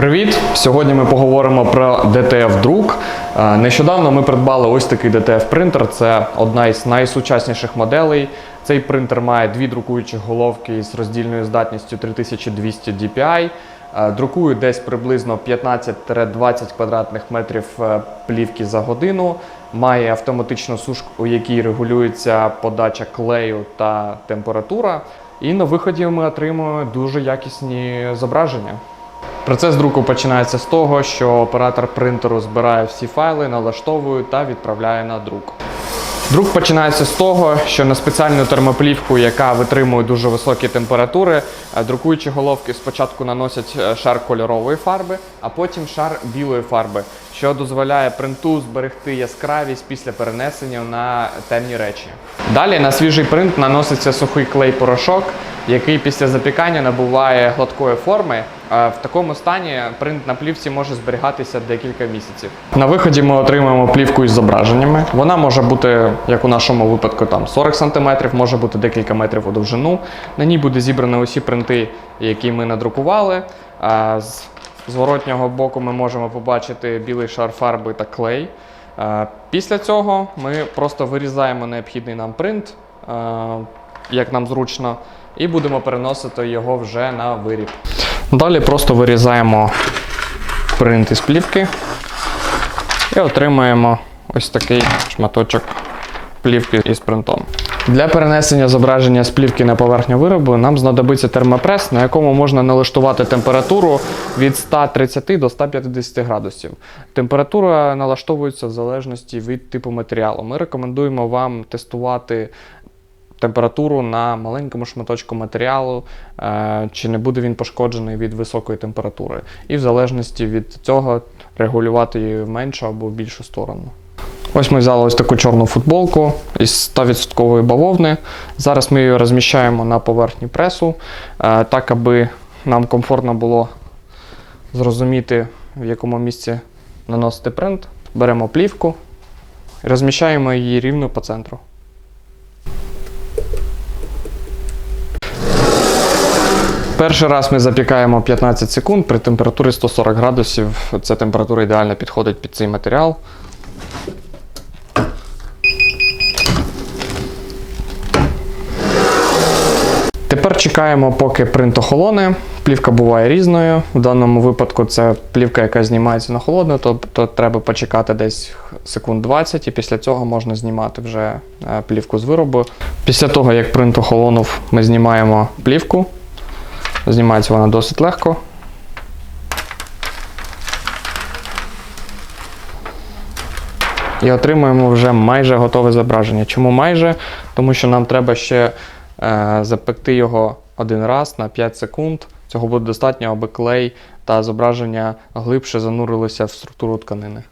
Привіт! Сьогодні ми поговоримо про DTF друк. Е, Нещодавно ми придбали ось такий DTF принтер. Це одна із найсучасніших моделей. Цей принтер має дві друкуючі головки з роздільною здатністю 3200 DPI. Друкує десь приблизно 15-20 квадратних метрів е, плівки за годину. Має автоматичну сушку, у якій регулюється подача клею та температура. І на виході ми отримуємо дуже якісні зображення. Процес друку починається з того, що оператор принтеру збирає всі файли, налаштовує та відправляє на друк. Друк починається з того, що на спеціальну термоплівку, яка витримує дуже високі температури, е, друкуючі головки спочатку наносять е, шар кольорової фарби, а потім шар білої фарби, що дозволяє принту зберегти яскравість після перенесення на темні речі. Далі на свіжий принт наноситься сухий клей-порошок, який після запікання набуває гладкої форми. А В такому стані принт на плівці може зберігатися декілька місяців. На виході ми отримуємо плівку із зображеннями. Вона може бути, як у нашому випадку, там 40 см, може бути декілька метрів у довжину. На ній буде зібрані усі принти, які ми надрукували. З зворотнього боку ми можемо побачити білий шар фарби та клей. Після цього ми просто вирізаємо необхідний нам принт, як нам зручно, і будемо переносити його вже на виріб. Далі просто вирізаємо принт із плівки і отримуємо ось такий шматочок плівки із принтом. Для перенесення зображення з плівки на поверхню виробу нам знадобиться термопрес, на якому можна налаштувати температуру від 130 до 150 градусів. Температура налаштовується в залежності від типу матеріалу. Ми рекомендуємо вам тестувати температуру на маленькому шматочку матеріалу, е, чи не буде він пошкоджений від високої температури. І в залежності від цього регулювати її в меншу або в більшу сторону. Ось ми взяли ось таку чорну футболку із 100% бавовни. Зараз ми її розміщаємо на поверхні пресу, е, так аби нам комфортно було зрозуміти, в якому місці наносити принт. Беремо плівку і розміщаємо її рівно по центру. Перший раз ми запікаємо 15 секунд при температурі 140 градусів. Ця температура ідеально підходить під цей матеріал. Тепер чекаємо, поки принт охолоне. Плівка буває різною. В даному випадку це плівка, яка знімається на холодну, тобто треба почекати десь секунд 20, і після цього можна знімати вже е, плівку з виробу. Після того, як принт охолонув, ми знімаємо плівку. Знімається вона досить легко. І отримуємо вже майже готове зображення. Чому майже? Тому що нам треба ще е, запекти його один раз на 5 секунд. Цього буде достатньо, аби клей та зображення глибше занурилися в структуру тканини.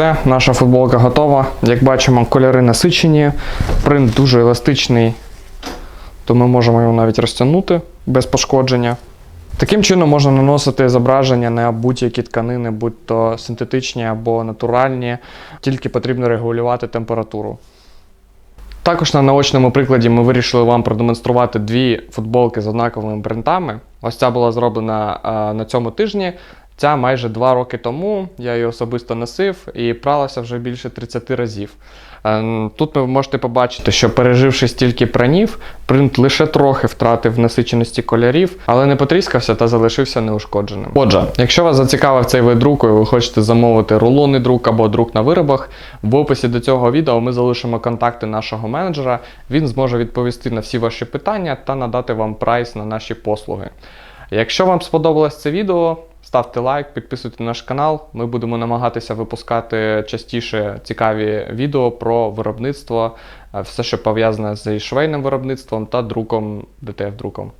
Все, наша футболка готова. Як бачимо, кольори насичені, принт дуже еластичний, то ми можемо його навіть розтягнути без пошкодження. Таким чином можна наносити зображення на будь-які тканини, будь то синтетичні або натуральні, тільки потрібно регулювати температуру. Також на наочному прикладі ми вирішили вам продемонструвати дві футболки з однаковими принтами. Ось ця була зроблена а, на цьому тижні. Ця майже два роки тому я її особисто носив і пралася вже більше 30 разів. Е, Тут ви можете побачити, що переживши стільки пранів, принт лише трохи втратив насиченості кольорів, але не потріскався та залишився неушкодженим. Отже, якщо вас зацікавив цей вид друку і ви хочете замовити рулонний друк або друк на виробах, в описі до цього відео ми залишимо контакти нашого менеджера. Він зможе відповісти на всі ваші питання та надати вам прайс на наші послуги. Якщо вам сподобалось це відео, ставте лайк, підписуйтесь на наш канал. Ми будемо намагатися випускати частіше цікаві відео про виробництво, е, все, що пов'язане з швейним виробництвом та друком, DTF-друком.